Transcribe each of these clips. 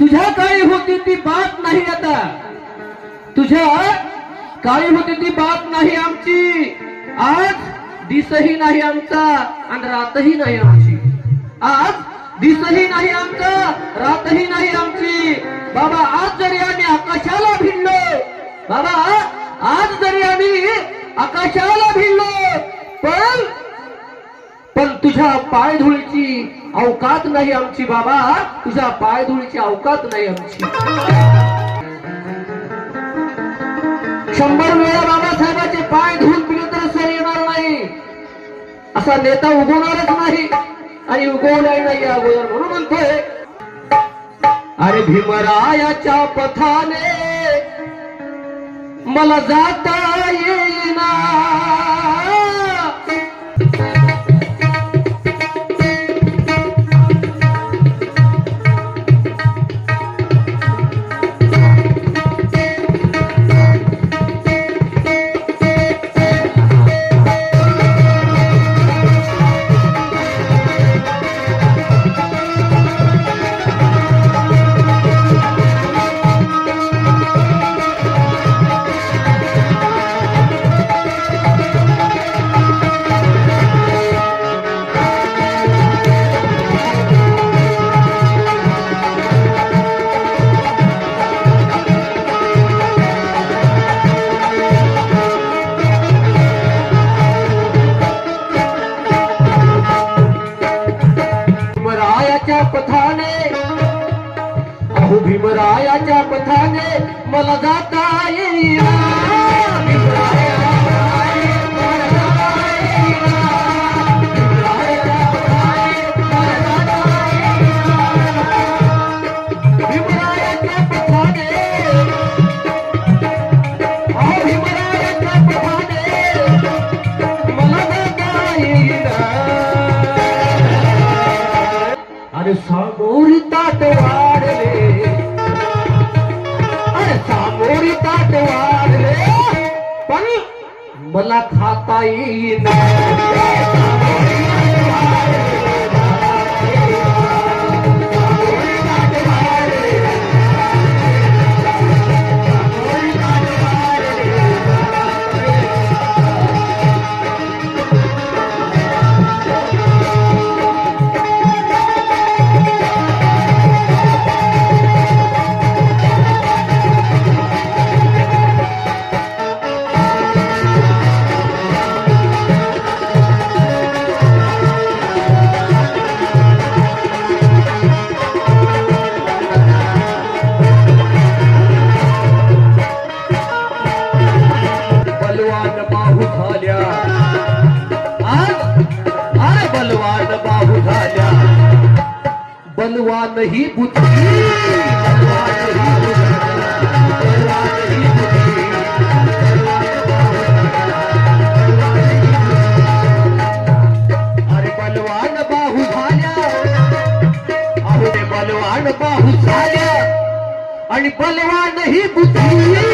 तुझ्या काळी होती ती बात नाही आता. तुझ्या काळी होती ती बात नाही आमची. आज दिसही नाही आमचा आणि रातही नाही आमची. आज दिसही नाही आमचा रातही नाही आमची. बाबा आज जरी आम्ही आकाशाला भिडलो बाबा आज जरी आम्ही आकाशाला भिडलो पण पण तुझ्या पायधुळीची अवकात नाही आमची बाबा. तुझ्या पायधुळीची अवकात नाही आमची. शंभर वेळा बाबासाहेबांचे पाय धुवून पिले तर सर येणार नाही. असा नेता उगवणारच नाही आणि उगवणार नाही अगोदर. म्हणून म्हणतोय अरे भीमरायाच्या पथाने मला जाता येईना. खाता ही बुद्धी. बलवान बाहू झाल्या. आणि बलवान ही बुद्धी.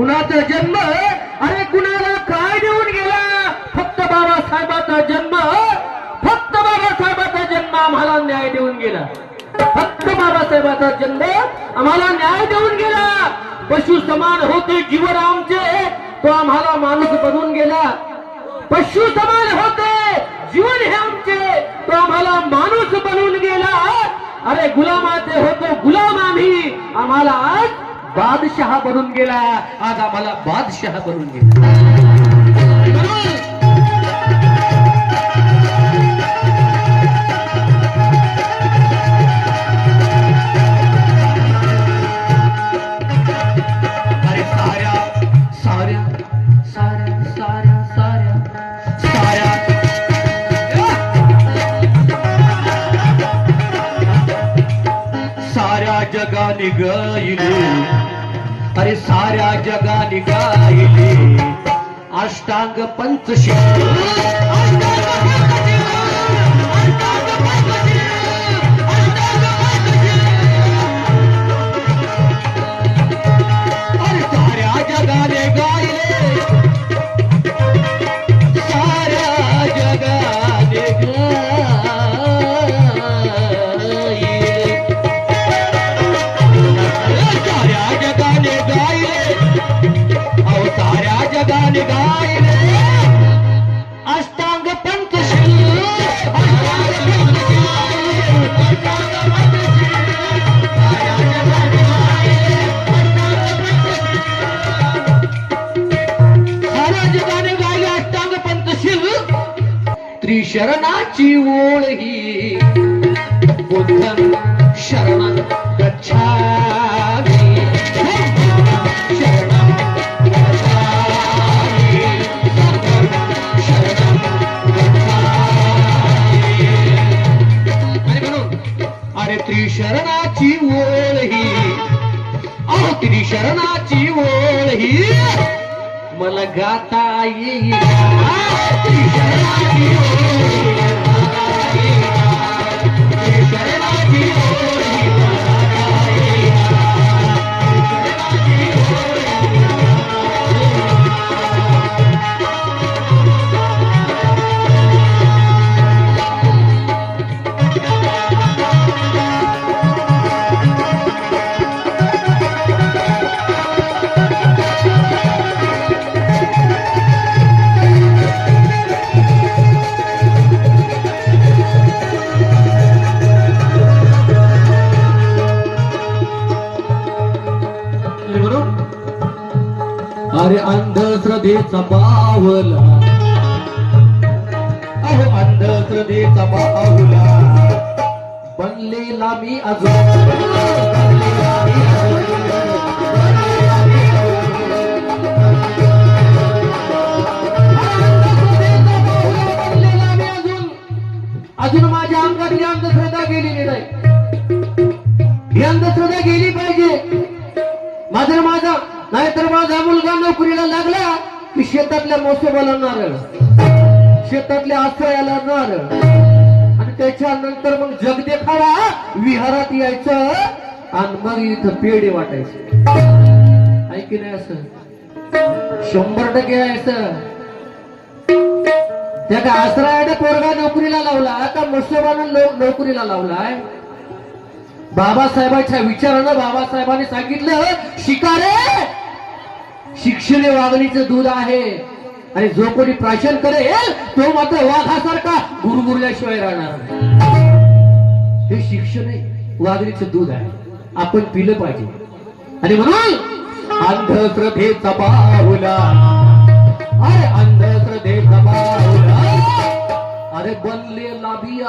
कुणाचा जन्म? अरे कुणाला काय देऊन गेला? फक्त बाबासाहेबाचा जन्म. फक्त बाबासाहेबाचा जन्म आम्हाला न्याय देऊन गेला. फक्त बाबासाहेबाचा जन्म आम्हाला न्याय देऊन गेला. पशु समान होते जीवन आमचे. तो आम्हाला माणूस बनून गेला. पशु समान होते जीवन हे आमचे. तो आम्हाला माणूस बनून गेला. अरे गुलामाचे होतो गुलाम आम्ही. आम्हाला आज बादशहा बनून गेला. आज आम्हाला बादशहा बनून गेला. अरे साऱ्या साऱ्या साऱ्या साऱ्या साऱ्या साऱ्या. साऱ्या जगाने अरे साऱ्या जगाने गायले. अष्टांग पंचशील. आमची ओळ ही बुद्धन शरण गच्छामि शरणाची ओळ ही अहो त्रिशरणाची ओळ ही मला गाता येईल. अरे अंधश्रद्धेचा बावला अहो अंधश्रद्धेचा बावला बनलेला मी अजून. अजून. माझ्या अंगातली अंधश्रद्धा गेलेली नाही ही अंधश्रद्धा गेली पाहिजे. माझं माझा नाहीतर माझा मुलगा नोकरीला लागला की शेतातल्या मोसोबाला नारळ शेतातल्या आश्रयाला नारळ आणि त्याच्यानंतर मग जग विहारात यायचं आणि मग इथं पेढे वाटायचे. आहे की नाही असं? शंभर टक्के यायचं असं. त्या का आश्रयाने पोरगा नोकरीला लावला आता मोसोबानं नोकरीला लावलाय. बाबासाहेबांच्या विचारानं बाबासाहेबांनी सांगितलं शिकारे शिक्षण हे वागणीचं दूध आहे. आणि जो कोणी प्राशन करेल तो मात्र वाघासारखा गुरगुरल्याशिवाय राहणार हे शिक्षण आहे वागणीचं दूध आहे. आपण पिलं पाहिजे. आणि म्हणून अंधश्रद्धेचा बाहुला अरे अंधश्रद्धेचा बाहुला अरे बनलेला बिया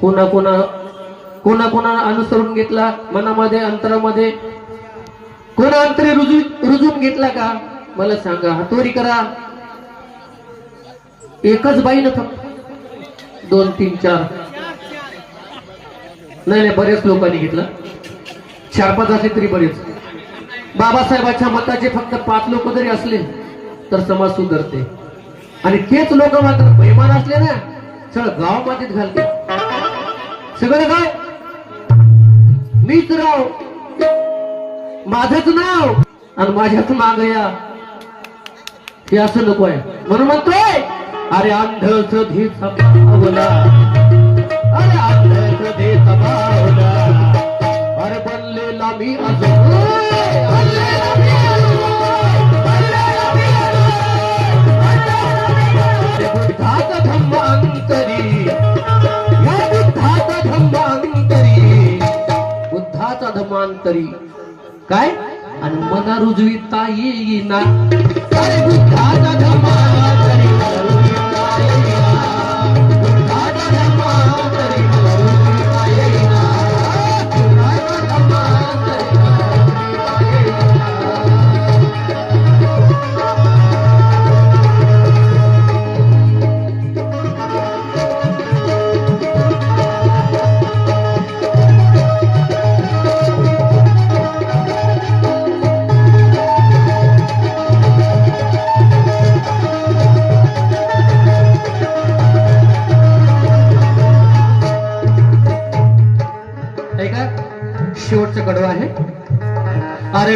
कोणा कोणा कोणा कोणा अनुसरून घेतला मनामध्ये अंतरामध्ये? कोणा अंतरी रुजू रुजून घेतला का? मला सांगा हातोरी करा. एकच बाई न फक्त दोन तीन चार. नाही नाही बरेच लोकांनी घेतलं. चार पाच असले तरी बरेच. बाबासाहेबांच्या मताचे फक्त पाच लोक जरी असले तर समाज सुधारते. आणि तेच लोक मात्र बेमान असले ना सगळं गाव मातीत घालते. सगळं काय मीच राव. माझंच नाव. आणि माझ्याच मागया. हे असं नको आहे. म्हणून म्हणतोय अरे अंधच धीच पावला अरे अंधच धीच पावला अरे बनलेला मी असं बुद्धाचा तरी. काय? आणि मना रुजविता येईना.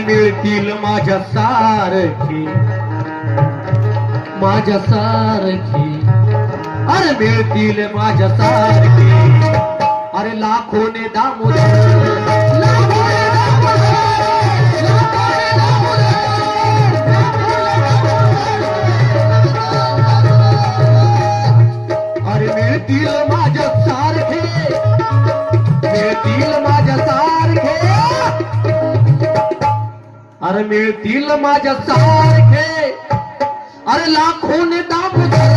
मिळतील माझ्या सारखी. माझ्या सारखी. अरे मिळतील माझ्या सारखी. अरे लाखोने दामोदर अरे मिळतील माझ्या सारखे अरे लाखोने दामोदर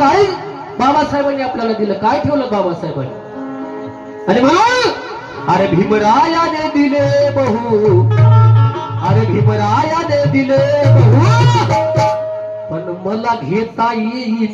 काय बाबासाहेबांनी आपल्याला दिलं? काय ठेवलं बाबासाहेबांनी? अरे म्हणून अरे भीमरायाने दिले बहु. अरे भीमरायाने दिले बहु. पण मला घेता येईल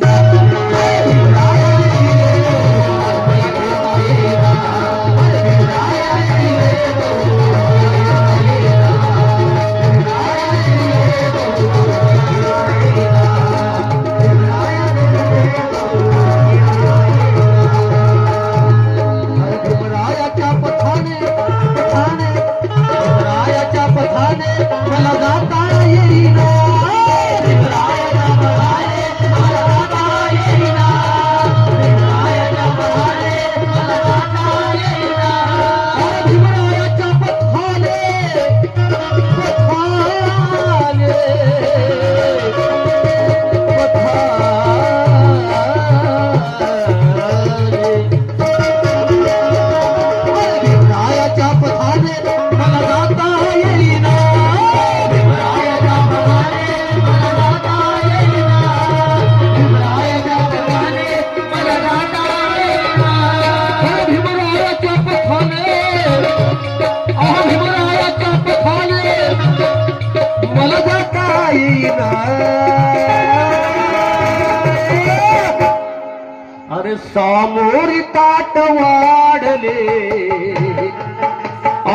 अरे सामोरी ताट वाढले।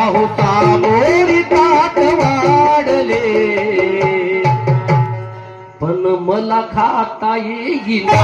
अहो सामोरी ताट वाढले। पण मला खाता येईना।